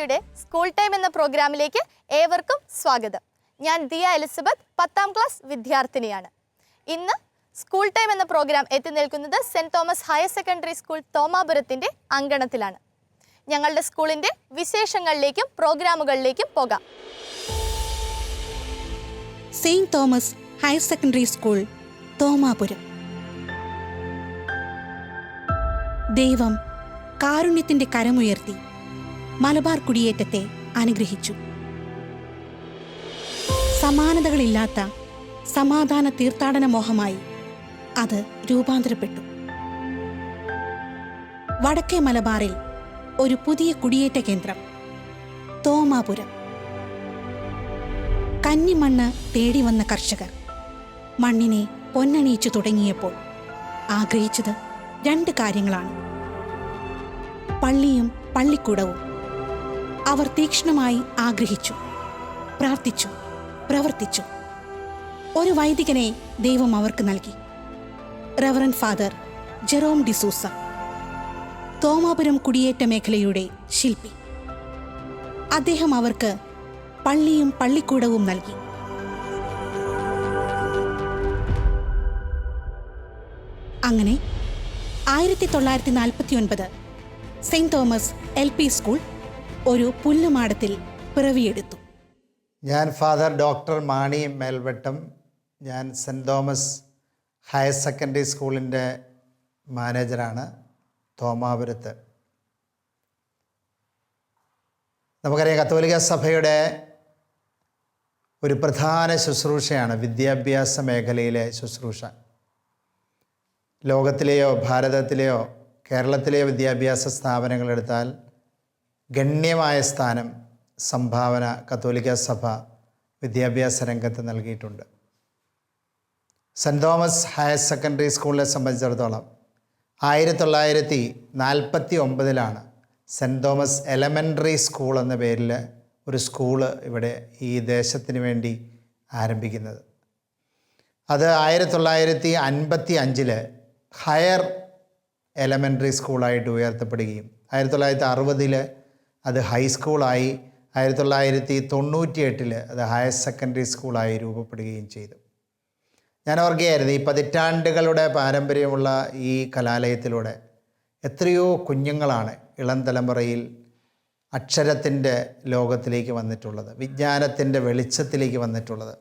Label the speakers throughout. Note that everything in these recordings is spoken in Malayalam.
Speaker 1: ഷാലോം സ്കൂൾ ടൈം എന്ന പ്രോഗ്രാമിലേക്ക് ഏവർക്കും സ്വാഗതം. ഞാൻ ദിയ എലിസബത്ത് പത്താം ക്ലാസ് വിദ്യാർത്ഥിനിയാണ്. ഇന്ന് സ്കൂൾ ടൈം എന്ന പ്രോഗ്രാം എത്തി നിൽക്കുന്നത് Saint Thomas higher secondary school തോമാപുരത്തിന്റെ അങ്കണത്തിലാണ്. ഞങ്ങളുടെ സ്കൂളിന്റെ വിശേഷങ്ങളിലേക്കും പ്രോഗ്രാമുകളിലേക്കും പോകാം.
Speaker 2: Saint Thomas higher secondary school Thomapuram. ദൈവം കാരുണ്യത്തിന്റെ കരമുയർത്തി മലബാർ കുടിയേറ്റത്തെ അനുഗ്രഹിച്ചു. സമാനതകളില്ലാത്ത സമാധാന തീർത്ഥാടന മോഹമായി അത് രൂപാന്തരപ്പെട്ടു. വടക്കേ മലബാറിൽ ഒരു പുതിയ കുടിയേറ്റ കേന്ദ്രം തോമാപുരം. കന്നിമണ്ണ് തേടി വന്ന കർഷകർ മണ്ണിനെ പൊന്നണിയിച്ചു തുടങ്ങിയപ്പോൾ ആഗ്രഹിച്ചത് രണ്ട് കാര്യങ്ങളാണ്. പള്ളിയും പള്ളിക്കൂടവും അവർ തീക്ഷ്ണമായി ആഗ്രഹിച്ചു പ്രാർത്ഥിച്ചു പ്രവർത്തിച്ചു. ഒരു വൈദികനെ ദൈവം അവർക്ക് നൽകി. Reverend father Jerome D'Souza Thomapuram കുടിയേറ്റ മേഖലയുടെ ശില്പി. അദ്ദേഹം അവർക്ക് പള്ളിയും പള്ളിക്കൂടവും നൽകി. അങ്ങനെ ആയിരത്തി തൊള്ളായിരത്തി നാൽപ്പത്തി ഒൻപത് Saint Thomas L P school ഒരു പുല്ലുമാടത്തിൽ പിറവിയെടുത്തു.
Speaker 3: ഞാൻ ഫാദർ ഡോക്ടർ മാണി മേൽവട്ടം ഞാൻ സെന്റ് തോമസ് ഹയർ സെക്കൻഡറി സ്കൂളിന്റെ മാനേജറാണ് തോമാപുരത്ത്. നമുക്കറിയാം കത്തോലിക്ക സഭയുടെ ഒരു പ്രധാന ശുശ്രൂഷയാണ് വിദ്യാഭ്യാസ മേഖലയിലെ ശുശ്രൂഷ. ലോകത്തിലെയോ ഭാരതത്തിലെയോ കേരളത്തിലെയോ വിദ്യാഭ്യാസ സ്ഥാപനങ്ങൾ എടുത്താൽ ഗണ്യമായ സ്ഥാനം സംഭാവന കത്തോലിക്ക സഭ വിദ്യാഭ്യാസ രംഗത്ത് നൽകിയിട്ടുണ്ട്. സെന്റ് തോമസ് ഹയർ സെക്കൻഡറി സ്കൂളിനെ സംബന്ധിച്ചിടത്തോളം ആയിരത്തി തൊള്ളായിരത്തി നാൽപ്പത്തി ഒമ്പതിലാണ് സെന്റ് തോമസ് എലമെന്ററി സ്കൂൾ എന്ന പേരിൽ ഒരു സ്കൂൾ ഇവിടെ ഈ ദേശത്തിന് വേണ്ടി ആരംഭിക്കുന്നത്. അത് ആയിരത്തി തൊള്ളായിരത്തി അൻപത്തി അഞ്ചിൽ ഹയർ എലമെന്ററി സ്കൂളായിട്ട് ഉയർത്തപ്പെടുകയും ആയിരത്തി തൊള്ളായിരത്തി അറുപതിൽ അത് ഹൈസ്കൂളായി ആയിരത്തി തൊള്ളായിരത്തി തൊണ്ണൂറ്റി എട്ടിൽ അത് ഹയർ സെക്കൻഡറി സ്കൂളായി രൂപപ്പെടുകയും ചെയ്തു. ഞാൻ ഓർക്കുകയായിരുന്നു ഈ പതിറ്റാണ്ടുകളുടെ പാരമ്പര്യമുള്ള ഈ കലാലയത്തിലൂടെ എത്രയോ കുഞ്ഞുങ്ങളാണ് ഇളം തലമുറയിൽ അക്ഷരത്തിന്റെ ലോകത്തിലേക്ക് വന്നിട്ടുള്ളത് വിജ്ഞാനത്തിന്റെ വെളിച്ചത്തിലേക്ക് വന്നിട്ടുള്ളത്.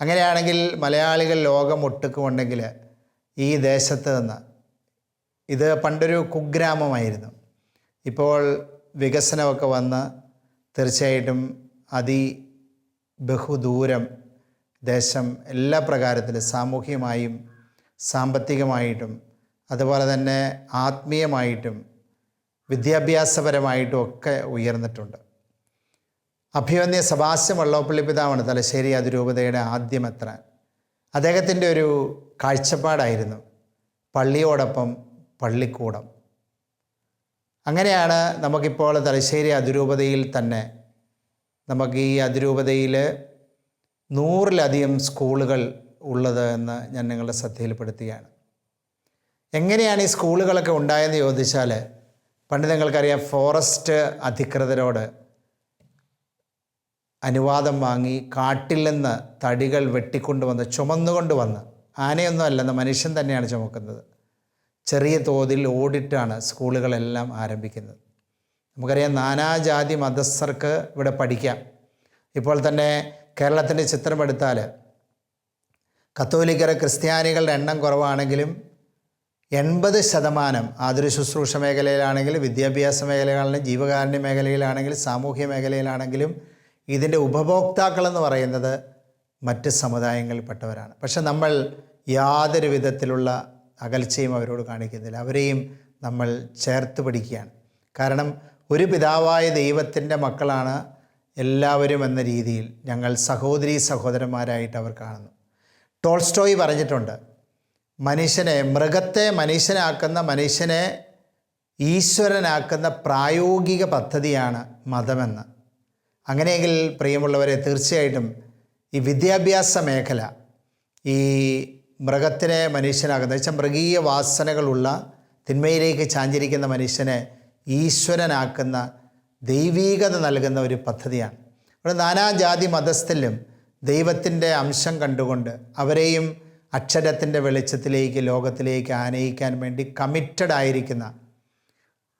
Speaker 3: അങ്ങനെയാണെങ്കിൽ മലയാളികൾ ലോകം ഒട്ടുക്കുമുണ്ടെങ്കിൽ ഈ ദേശത്ത് നിന്ന് ഇത് പണ്ടൊരു കുഗ്രാമമായിരുന്നു. ഇപ്പോൾ വികസനമൊക്കെ വന്ന് തീർച്ചയായിട്ടും അതി ബഹുദൂരം ദേശം എല്ലാ പ്രകാരത്തിലും സാമൂഹികമായും സാമ്പത്തികമായിട്ടും അതുപോലെ തന്നെ ആത്മീയമായിട്ടും വിദ്യാഭ്യാസപരമായിട്ടും ഒക്കെ ഉയർന്നിട്ടുണ്ട്. അഭിമന്യ സബാസ്യം വള്ളോപ്പള്ളി പിതാവാണ് തലശ്ശേരി അതിരൂപതയുടെ ആദ്യമെത്രാൻ അദ്ദേഹത്തിന്റെ ഒരു കാഴ്ചപ്പാടായിരുന്നു പള്ളിയോടൊപ്പം പള്ളിക്കൂടം. അങ്ങനെയാണ് നമുക്കിപ്പോൾ തലശ്ശേരി അതിരൂപതയിൽ തന്നെ നമുക്ക് ഈ അതിരൂപതയിൽ നൂറിലധികം സ്കൂളുകൾ ഉള്ളത് എന്ന് ഞാൻ നിങ്ങളുടെ ശ്രദ്ധയിൽപ്പെടുത്തുകയാണ്. എങ്ങനെയാണ് ഈ സ്കൂളുകളൊക്കെ ഉണ്ടായെന്ന് ചോദിച്ചാൽ പണ്ട് നിങ്ങൾക്കറിയാം ഫോറസ്റ്റ് അധികൃതരോട് അനുവാദം വാങ്ങി കാട്ടിൽ നിന്ന് തടികൾ വെട്ടിക്കൊണ്ടുവന്ന് ചുമന്നുകൊണ്ട് വന്ന്. ആനയൊന്നും അല്ലെന്ന് മനുഷ്യൻ തന്നെയാണ് ചുമക്കുന്നത്. ചെറിയ തോതിൽ ഓടിട്ടാണ് സ്കൂളുകളെല്ലാം ആരംഭിക്കുന്നത്. നമുക്കറിയാം നാനാജാതി മതസ്ഥർക്ക് ഇവിടെ പഠിക്കാം. ഇപ്പോൾ തന്നെ കേരളത്തിന്റെ ചിത്രമെടുത്താൽ കത്തോലിക്കര ക്രിസ്ത്യാനികളുടെ എണ്ണം കുറവാണെങ്കിലും എൺപത് ശതമാനം ആതുര ശുശ്രൂഷ മേഖലയിലാണെങ്കിലും വിദ്യാഭ്യാസ മേഖലകളിലും ജീവകാരുണ്യ മേഖലയിലാണെങ്കിലും സാമൂഹ്യ മേഖലയിലാണെങ്കിലും ഇതിന്റെ ഉപഭോക്താക്കളെന്ന് പറയുന്നത് മറ്റ് സമുദായങ്ങളിൽപ്പെട്ടവരാണ്. പക്ഷെ നമ്മൾ യാതൊരു വിധത്തിലുള്ള അകൽച്ചയും അവരോട് കാണിക്കുന്നില്ല. അവരെയും നമ്മൾ ചേർത്ത് പിടിക്കുകയാണ്. കാരണം ഒരു പിതാവായ ദൈവത്തിന്റെ മക്കളാണ് എല്ലാവരും എന്ന രീതിയിൽ ഞങ്ങൾ സഹോദരി സഹോദരന്മാരായിട്ട് അവർ കാണുന്നു. ടോൾസ്റ്റോയി പറഞ്ഞിട്ടുണ്ട് മനുഷ്യനെ മൃഗത്തെ മനുഷ്യനാക്കുന്ന മനുഷ്യനെ ഈശ്വരനാക്കുന്ന പ്രായോഗിക പദ്ധതിയാണ് മതമെന്ന്. അങ്ങനെയെങ്കിൽ പ്രിയമുള്ളവരെ തീർച്ചയായിട്ടും ഈ വിദ്യാഭ്യാസ മേഖല ഈ മൃഗത്തിനെ മനുഷ്യനാകുന്ന വെച്ചാൽ മൃഗീയ വാസനകളുള്ള തിന്മയിലേക്ക് ചാഞ്ചിരിക്കുന്ന മനുഷ്യനെ ഈശ്വരനാക്കുന്ന ദൈവീകത നൽകുന്ന ഒരു പദ്ധതിയാണ്. ഇവിടെ നാനാജാതി മതസ്ഥലും ദൈവത്തിന്റെ അംശം കണ്ടുകൊണ്ട് അവരെയും അക്ഷരത്തിന്റെ വെളിച്ചത്തിലേക്ക് ലോകത്തിലേക്ക് ആനയിക്കാൻ വേണ്ടി കമ്മിറ്റഡ് ആയിരിക്കുന്ന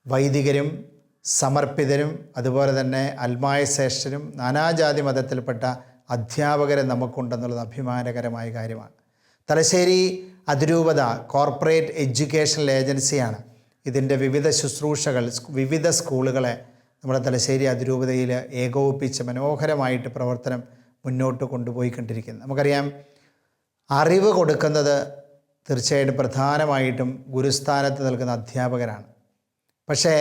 Speaker 3: വൈദികരും സമർപ്പിതരും അതുപോലെ തന്നെ അൽമായ ശ്രേഷ്ഠരും നാനാജാതി മതത്തിൽപ്പെട്ട അധ്യാപകരെ നമുക്കുണ്ടെന്നുള്ളത് അഭിമാനകരമായ കാര്യമാണ്. തലശ്ശേരി അതിരൂപത കോർപ്പറേറ്റ് എഡ്യൂക്കേഷണൽ ഏജൻസിയാണ്. ഇതിന്റെ വിവിധ ശുശ്രൂഷകൾ വിവിധ സ്കൂളുകളെ നമ്മുടെ തലശ്ശേരി അതിരൂപതയിൽ ഏകോപിപ്പിച്ച് മനോഹരമായിട്ട് പ്രവർത്തനം മുന്നോട്ട് കൊണ്ടുപോയിക്കൊണ്ടിരിക്കുന്നത് നമുക്കറിയാം അറിവ് കൊടുക്കുന്നത് തീർച്ചയായിട്ടും പ്രധാനമായിട്ടും ഗുരുസ്ഥാനത്ത് നൽകുന്ന അധ്യാപകരാണ്. പക്ഷേ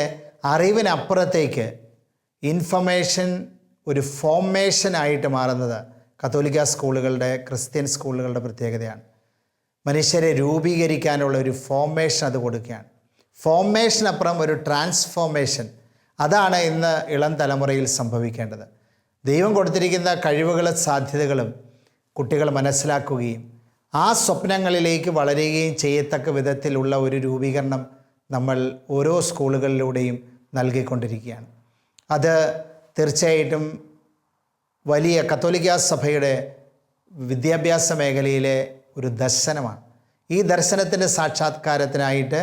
Speaker 3: അറിവിനപ്പുറത്തേക്ക് ഇൻഫർമേഷൻ ഒരു ഫോമേഷനായിട്ട് മാറുന്നത് കത്തോലിക്ക സ്കൂളുകളുടെ ക്രിസ്ത്യൻ സ്കൂളുകളുടെ പ്രത്യേകതയാണ്. മനുഷ്യരെ രൂപീകരിക്കാനുള്ള ഒരു ഫോർമേഷൻ അത് കൊടുക്കുകയാണ്. ഫോർമേഷനപ്പുറം ഒരു ട്രാൻസ്ഫോർമേഷൻ അതാണ് ഇന്ന് ഇളം തലമുറയിൽ സംഭവിക്കേണ്ടത്. ദൈവം കൊടുത്തിരിക്കുന്ന കഴിവുകളും സാധ്യതകളും കുട്ടികൾ മനസ്സിലാക്കുകയും ആ സ്വപ്നങ്ങളിലേക്ക് വളരുകയും ചെയ്യത്തക്ക വിധത്തിലുള്ള ഒരു രൂപീകരണം നമ്മൾ ഓരോ സ്കൂളുകളിലൂടെയും നൽകിക്കൊണ്ടിരിക്കുകയാണ്. അത് തീർച്ചയായിട്ടും വലിയ കത്തോലിക്ക സഭയുടെ വിദ്യാഭ്യാസ മേഖലയിലെ ഒരു ദർശനമാണ്. ഈ ദർശനത്തിന്റെ സാക്ഷാത്കാരത്തിനായിട്ട്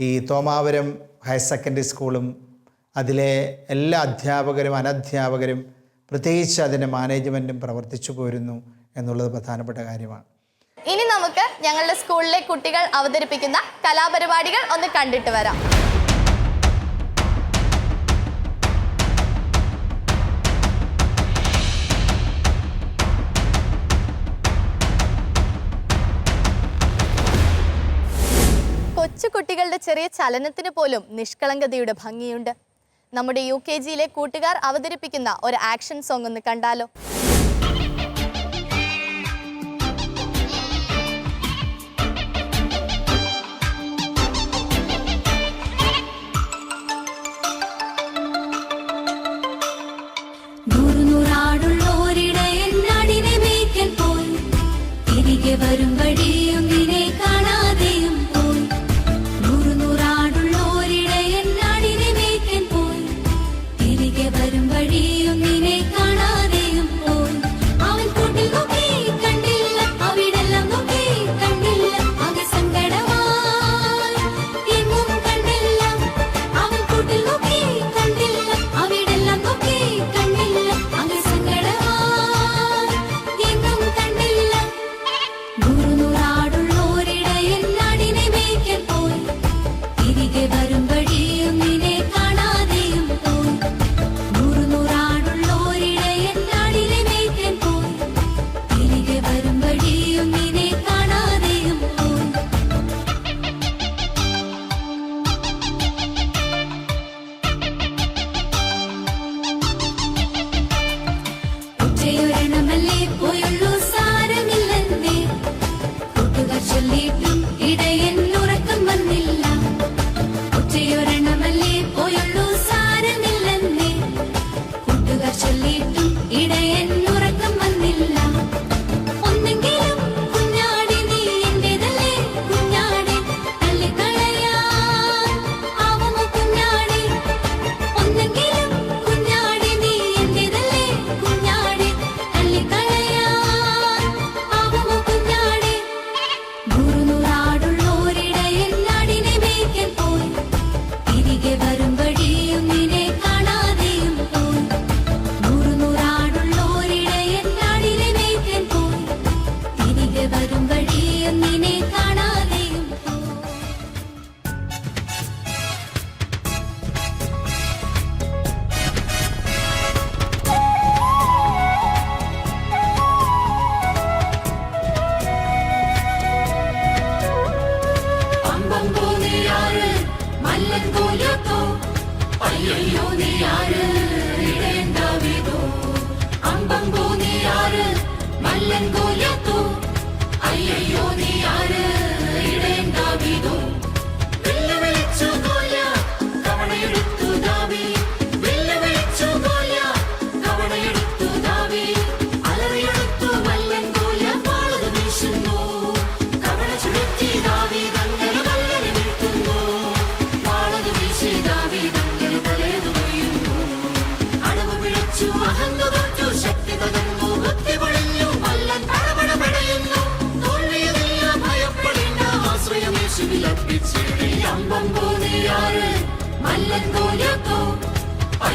Speaker 3: ഈ തോമാവരം ഹയർ സെക്കൻഡറി സ്കൂളും അതിലെ എല്ലാ അധ്യാപകരും അനധ്യാപകരും പ്രത്യേകിച്ച് അതിന്റെ മാനേജ്മെന്റും പ്രവർത്തിച്ചു പോരുന്നു എന്നുള്ളത് പ്രധാനപ്പെട്ട കാര്യമാണ്.
Speaker 1: ഇനി നമുക്ക് ഞങ്ങളുടെ സ്കൂളിലെ കുട്ടികൾ അവതരിപ്പിക്കുന്ന കലാപരിപാടികൾ ഒന്ന് കണ്ടിട്ട് വരാം. കൊച്ചു കുട്ടികളുടെ ചെറിയ ചലനത്തിന് പോലും നിഷ്കളങ്കതയുടെ ഭംഗിയുണ്ട്. നമ്മുടെ യു കെ ജിയിലെ കൂട്ടുകാർ അവതരിപ്പിക്കുന്ന ഒരു ആക്ഷൻ സോങ് ഒന്ന് കണ്ടാലോ?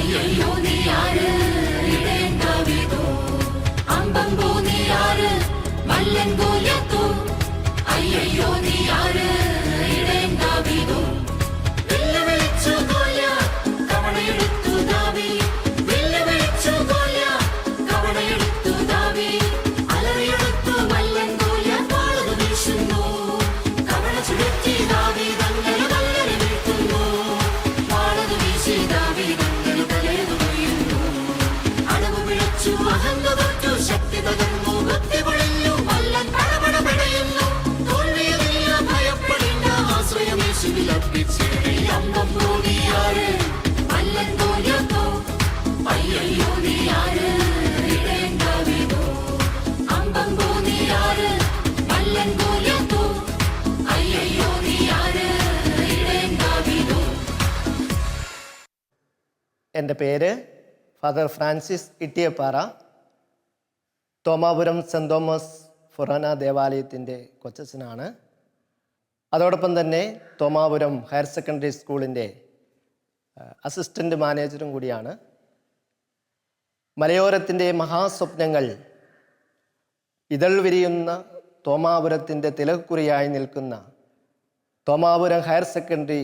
Speaker 4: 你也有你爱人。മല്ലൻ മല്ലൻ
Speaker 5: എന്റെ പേര് father Francis Ittiyappara. Thomapuram Saint Thomas forane ദേവാലയത്തിന്റെ കൊച്ചച്ഛനാണ്. അതോടൊപ്പം തന്നെ തോമാപുരം ഹയർ സെക്കൻഡറി സ്കൂളിന്റെ അസിസ്റ്റന്റ് മാനേജറും കൂടിയാണ്. മലയോരത്തിന്റെ മഹാസ്വപ്നങ്ങൾ ഇതൾ വിരിയുന്ന തോമാപുരത്തിന്റെ തിലക്കുറിയായി നിൽക്കുന്ന തോമാപുരം ഹയർ സെക്കൻഡറി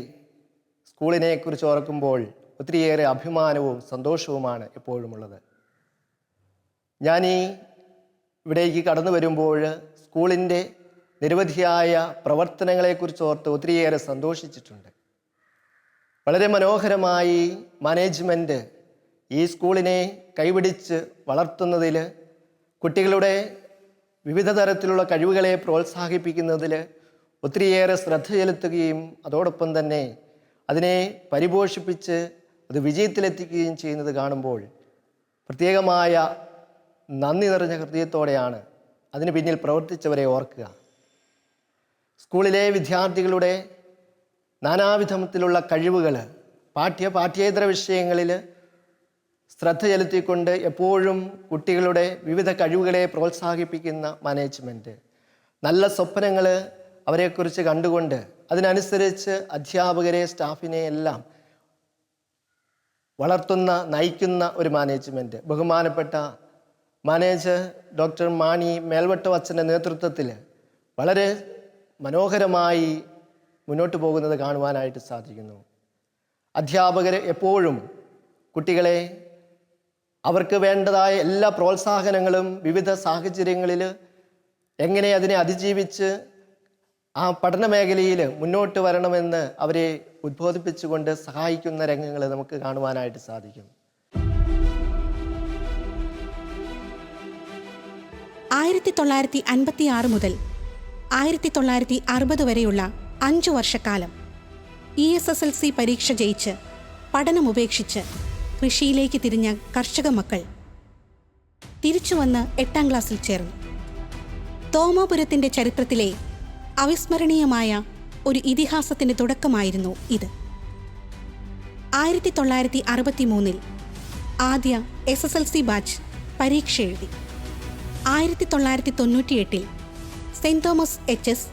Speaker 5: സ്കൂളിനെക്കുറിച്ച് ഓർക്കുമ്പോൾ ഒത്തിരിയേറെ അഭിമാനവും സന്തോഷവുമാണ് എപ്പോഴുമുള്ളത്. ഞാൻ ഈ ഇവിടേക്ക് കടന്നു വരുമ്പോൾ സ്കൂളിന്റെ നിരവധിയായ പ്രവർത്തനങ്ങളെക്കുറിച്ച് ഓർത്ത് ഒത്തിരിയേറെ സന്തോഷിച്ചിട്ടുണ്ട്. വളരെ മനോഹരമായി മാനേജ്മെന്റ് ഈ സ്കൂളിനെ കൈപിടിച്ച് വളർത്തുന്നതിൽ കുട്ടികളുടെ വിവിധ തരത്തിലുള്ള കഴിവുകളെ പ്രോത്സാഹിപ്പിക്കുന്നതിൽ ഒത്തിരിയേറെ ശ്രദ്ധ ചെലുത്തുകയും അതോടൊപ്പം തന്നെ അതിനെ പരിപോഷിപ്പിച്ച് അത് വിജയത്തിലെത്തിക്കുകയും ചെയ്യുന്നത് കാണുമ്പോൾ പ്രത്യേകമായ നന്ദി നിറഞ്ഞ ഹൃദയത്തോടെയാണ് അതിന് പിന്നിൽ പ്രവർത്തിച്ചവരെ ഓർക്കുക. സ്കൂളിലെ വിദ്യാർത്ഥികളുടെ നാനാവിധത്തിലുള്ള കഴിവുകൾ പാഠ്യ പാഠ്യേതര വിഷയങ്ങളിൽ ശ്രദ്ധ ചെലുത്തിക്കൊണ്ട് എപ്പോഴും കുട്ടികളുടെ വിവിധ കഴിവുകളെ പ്രോത്സാഹിപ്പിക്കുന്ന മാനേജ്മെന്റ് നല്ല സ്വപ്നങ്ങൾ അവരെക്കുറിച്ച് കണ്ടുകൊണ്ട് അതിനനുസരിച്ച് അധ്യാപകരെ സ്റ്റാഫിനെ എല്ലാം വളർത്തുന്ന നയിക്കുന്ന ഒരു മാനേജ്മെന്റ് ബഹുമാനപ്പെട്ട മാനേജർ ഡോക്ടർ മാണി മേൽവട്ടം അച്ഛന്റെ നേതൃത്വത്തിൽ വളരെ മനോഹരമായി മുന്നോട്ട് പോകുന്നത് കാണുവാനായിട്ട് സാധിക്കുന്നു. അധ്യാപകർ എപ്പോഴും കുട്ടികളെ അവർക്ക് വേണ്ടതായ എല്ലാ പ്രോത്സാഹനങ്ങളും വിവിധ സാഹചര്യങ്ങളിൽ എങ്ങനെ അതിനെ അതിജീവിച്ച് ആ പഠന മേഖലയിൽ മുന്നോട്ട് വരണമെന്ന് അവരെ ഉദ്ബോധിപ്പിച്ചുകൊണ്ട് സഹായിക്കുന്ന രംഗങ്ങൾ നമുക്ക് കാണുവാനായിട്ട് സാധിക്കും.
Speaker 2: ആയിരത്തി തൊള്ളായിരത്തി അൻപത്തി ആറ് മുതൽ ആയിരത്തി തൊള്ളായിരത്തി അറുപത് വരെയുള്ള അഞ്ചു വർഷക്കാലം. E S S L C പരീക്ഷ ജയിച്ച് പഠനം ഉപേക്ഷിച്ച് കൃഷിയിലേക്ക് തിരിഞ്ഞ കർഷക മക്കൾ തിരിച്ചു വന്ന് എട്ടാം ക്ലാസ്സിൽ ചേർന്നു. തോമാപുരത്തിന്റെ ചരിത്രത്തിലെ അവിസ്മരണീയമായ ഒരു ഇതിഹാസത്തിന്റെ തുടക്കമായിരുന്നു ഇത്. ആയിരത്തി തൊള്ളായിരത്തി അറുപത്തി മൂന്നിൽ ആദ്യ S S L C batch പരീക്ഷ എഴുതി ആയിരത്തി തൊള്ളായിരത്തി തൊണ്ണൂറ്റിയെട്ടിൽ saint Thomas H S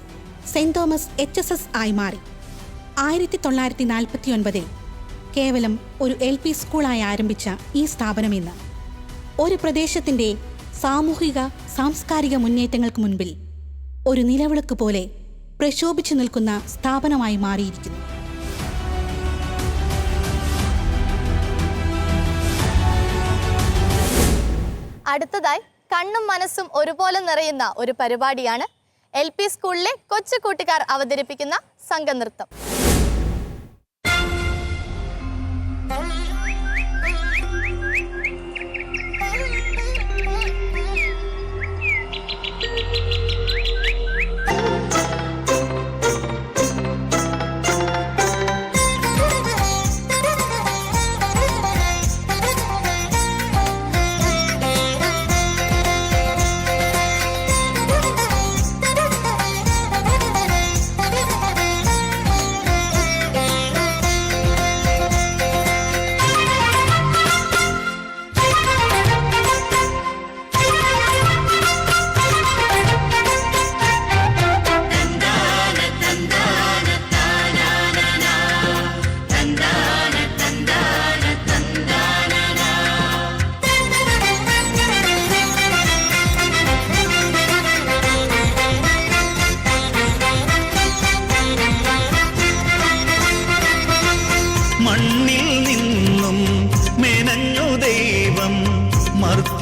Speaker 2: saint Thomas H S S ആയി മാറി. ആയിരത്തി തൊള്ളായിരത്തി നാൽപ്പത്തി ഒൻപതിൽ കേവലം ഒരു എൽ പി സ്കൂളായി ആരംഭിച്ച ഈ സ്ഥാപനം ഇന്ന്. ഒരു പ്രദേശത്തിന്റെ സാമൂഹിക സാംസ്കാരിക മുന്നേറ്റങ്ങൾക്ക് മുൻപിൽ ഒരു നിലവിളക്ക് പോലെ പ്രശോഭിച്ചു നിൽക്കുന്ന സ്ഥാപനമായി മാറിയിരിക്കുന്നു.
Speaker 1: അടുത്തതായി കണ്ണും മനസ്സും ഒരുപോലെ നിറയുന്ന ഒരു പരിപാടിയാണ് എൽ പി സ്കൂളിലെ കൊച്ചു കൂട്ടുകാർ അവതരിപ്പിക്കുന്ന സംഘനൃത്തം ും.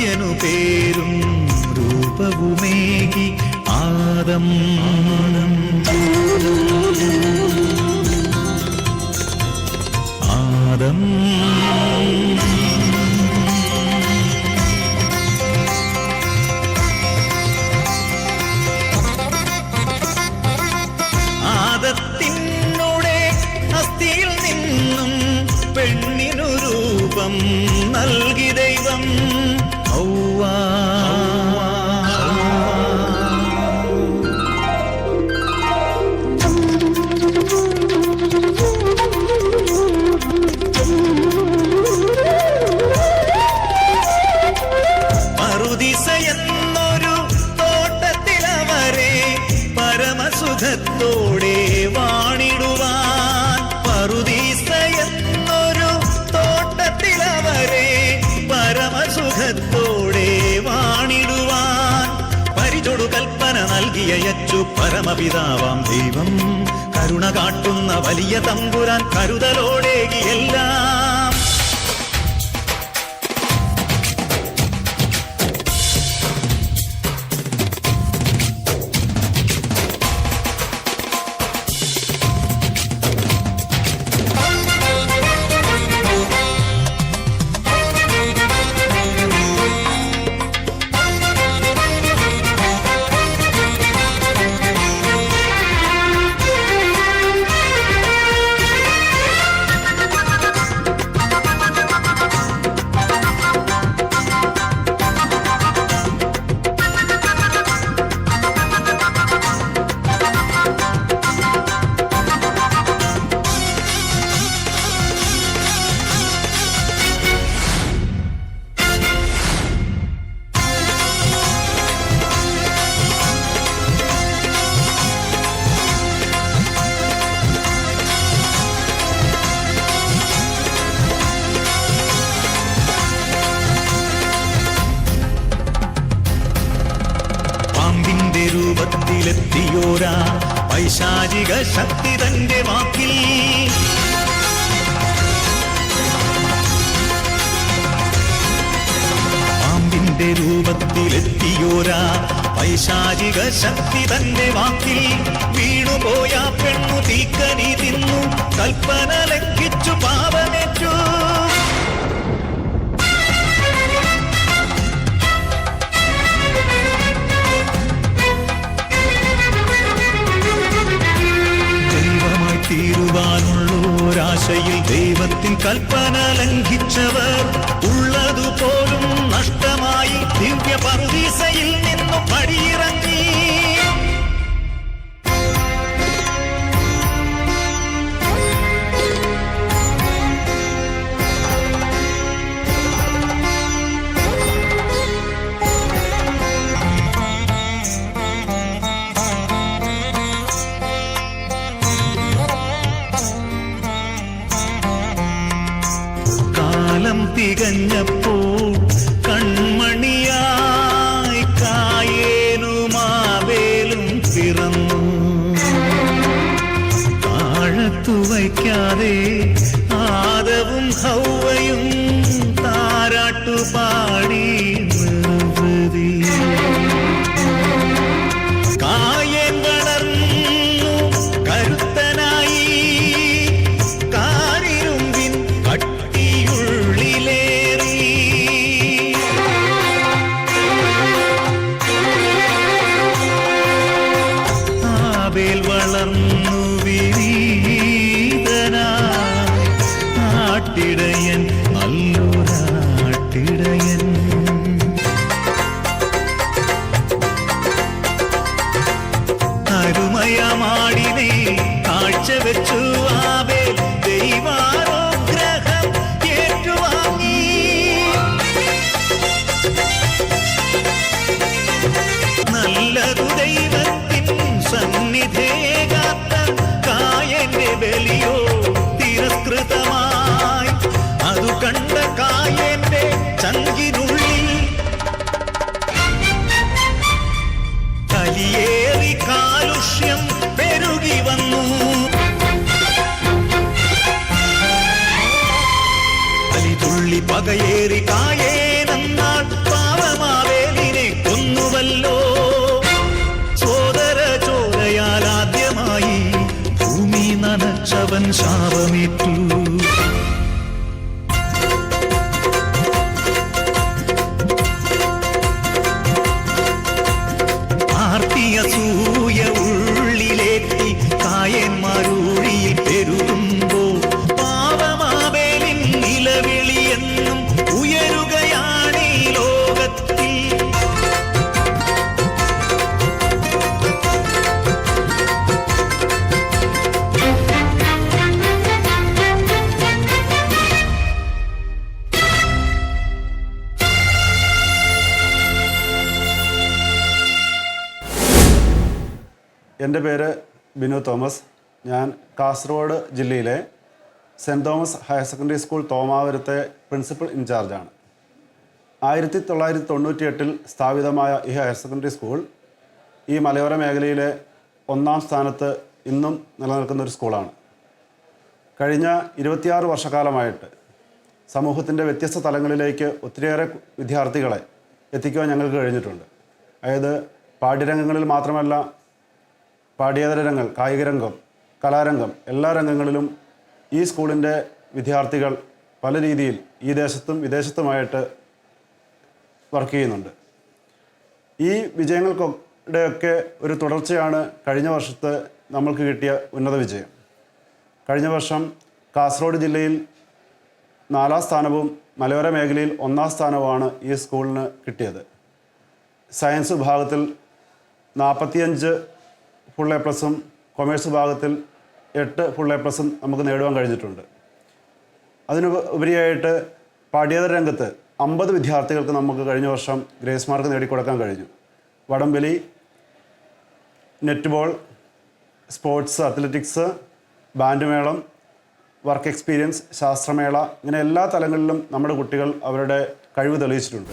Speaker 6: നിത്യനു പേരും രൂപവുമേകി ആദം തികച്ചു പരമപിതാവാം ദൈവം. കരുണ കാട്ടുന്ന വലിയ തമ്പുരാൻ കരുതലോടേകി എല്ലാം ശക്തി തന്റെ വാക്കിൽ വീണുപോയ പെണ്ണു തീക്കനി തിന്നു. കൽപ്പന ലംഘിച്ചു പാപമേറ്റു. ദൈവമായി തീരുവാനുള്ളൊരാശയിൽ ദൈവത്തിൻ കൽപ്പന ലംഘിച്ചവർ. ഉള്ളതുപോലും നഷ്ടമായി ദിവ്യ പർദീസയിൽ നിന്നു പടിയിറങ്ങി. തികഞ്ഞപ്പോൾ
Speaker 7: തോമസ്. ഞാൻ കാസർഗോഡ് ജില്ലയിലെ saint Thomas higher secondary school തോമാപുരത്തെ principal ഇൻചാർജാണ്. ആയിരത്തി തൊള്ളായിരത്തി തൊണ്ണൂറ്റി എട്ടിൽ സ്ഥാപിതമായ ഈ ഹയർ സെക്കൻഡറി സ്കൂൾ ഈ മലയോര മേഖലയിലെ ഒന്നാം സ്ഥാനത്ത് ഇന്നും നിലനിൽക്കുന്ന ഒരു സ്കൂളാണ്. കഴിഞ്ഞ ഇരുപത്തിയാറ് വർഷക്കാലമായിട്ട് സമൂഹത്തിന്റെ വ്യത്യസ്ത തലങ്ങളിലേക്ക് ഒത്തിരിയേറെ വിദ്യാർത്ഥികളെ എത്തിക്കുവാൻ ഞങ്ങൾക്ക് കഴിഞ്ഞിട്ടുണ്ട്. അതായത് പാഠ്യരംഗങ്ങളിൽ മാത്രമല്ല പാഠ്യേതര രംഗം കായിക രംഗം കലാരംഗം എല്ലാ രംഗങ്ങളിലും ഈ സ്കൂളിന്റെ വിദ്യാർത്ഥികൾ പല രീതിയിൽ ഈ ദേശത്തും വിദേശത്തുമായിട്ട് വർക്ക് ചെയ്യുന്നുണ്ട്. ഈ വിജയങ്ങൾക്കൊക്കെ ഒരു തുടർച്ചയാണ് കഴിഞ്ഞ വർഷത്തെ നമ്മൾക്ക് കിട്ടിയ ഉന്നത വിജയം. കഴിഞ്ഞ വർഷം കാസർഗോഡ് ജില്ലയിൽ നാലാം സ്ഥാനവും മലയോര മേഖലയിൽ ഒന്നാം സ്ഥാനവുമാണ് ഈ സ്കൂളിന് കിട്ടിയത്. സയൻസ് വിഭാഗത്തിൽ നാൽപ്പത്തിയഞ്ച് ഫുൾ എ പ്ലസും കൊമേഴ്സ് വിഭാഗത്തിൽ എട്ട് ഫുൾ എ പ്ലസും നമുക്ക് നേടുവാൻ കഴിഞ്ഞിട്ടുണ്ട്. അതിന് ഉപരിയായിട്ട് പാഠ്യേതര രംഗത്ത് അമ്പത് വിദ്യാർത്ഥികൾക്ക് നമുക്ക് കഴിഞ്ഞ വർഷം ഗ്രേസ് മാർക്ക് നേടിക്കൊടുക്കാൻ കഴിഞ്ഞു. വടംവലി നെറ്റ്ബോൾ സ്പോർട്സ് അത്ലറ്റിക്സ് ബാൻഡ് മേളം വർക്ക് എക്സ്പീരിയൻസ് ശാസ്ത്രമേള ഇങ്ങനെ എല്ലാ തലങ്ങളിലും നമ്മുടെ കുട്ടികൾ അവരുടെ കഴിവ് തെളിയിച്ചിട്ടുണ്ട്.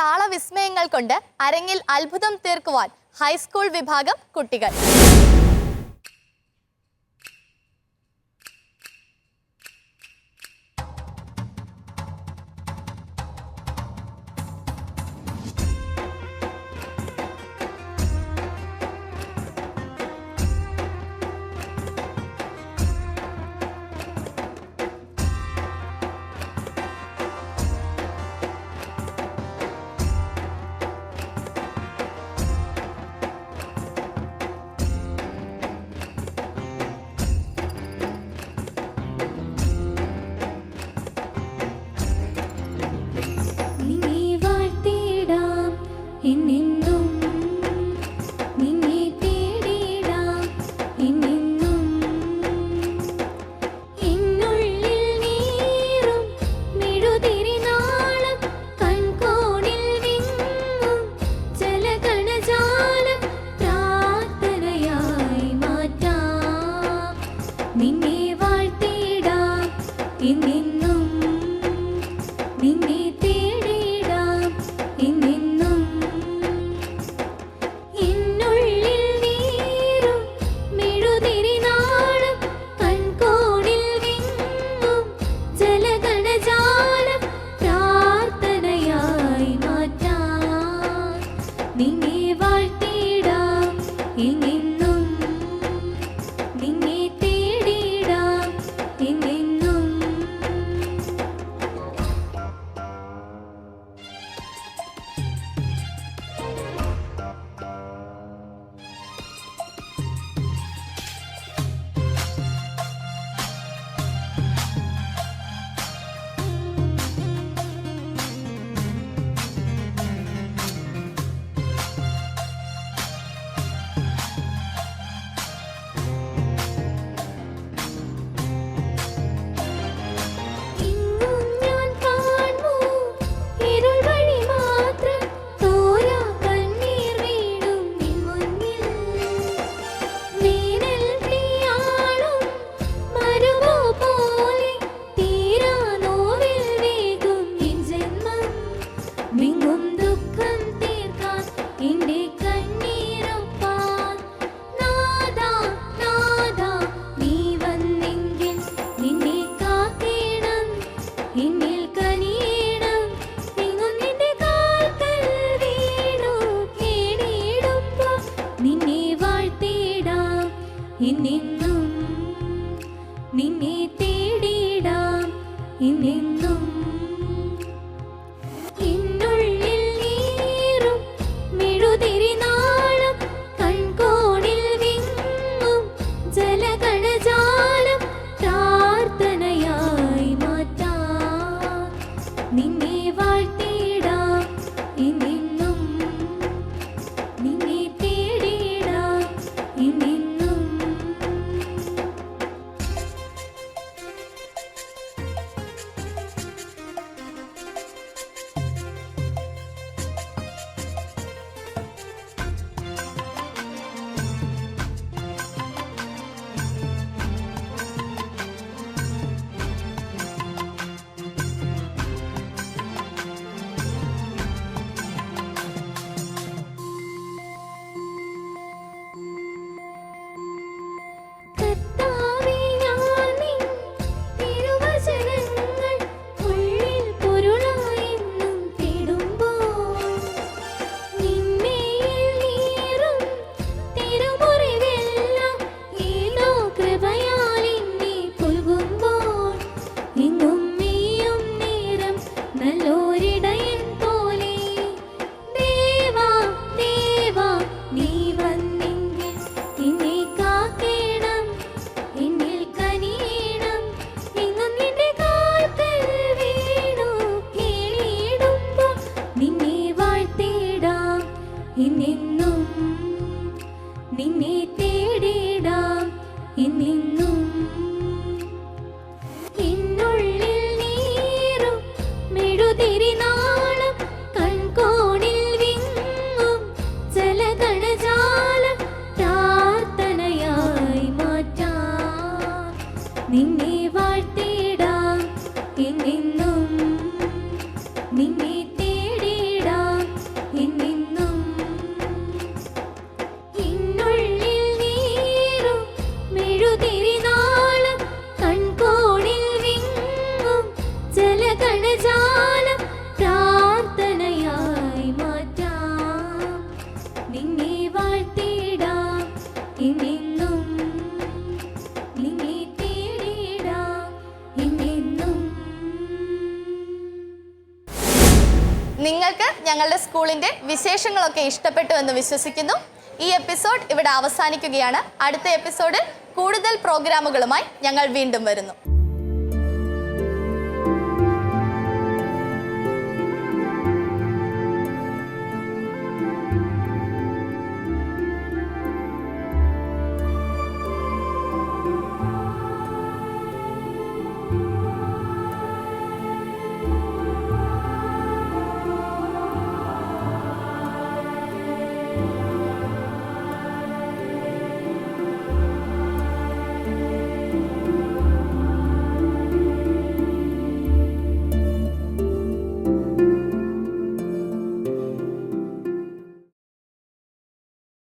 Speaker 1: താളവിസ്മയങ്ങൾ കൊണ്ട് അരങ്ങിൽ അത്ഭുതം തീർക്കുവാൻ ഹൈസ്കൂൾ വിഭാഗം കുട്ടികൾ
Speaker 8: നിങ്ങൾക്ക് ഞങ്ങളുടെ സ്കൂളിന്റെ വിശേഷങ്ങളൊക്കെ ഇഷ്ടപ്പെട്ടു എന്ന് വിശ്വസിക്കുന്നു. ഈ എപ്പിസോഡ് ഇവിടെ അവസാനിക്കുകയാണ്. അടുത്ത എപ്പിസോഡിൽ കൂടുതൽ പ്രോഗ്രാമുകളുമായി ഞങ്ങൾ വീണ്ടും വരുന്നു.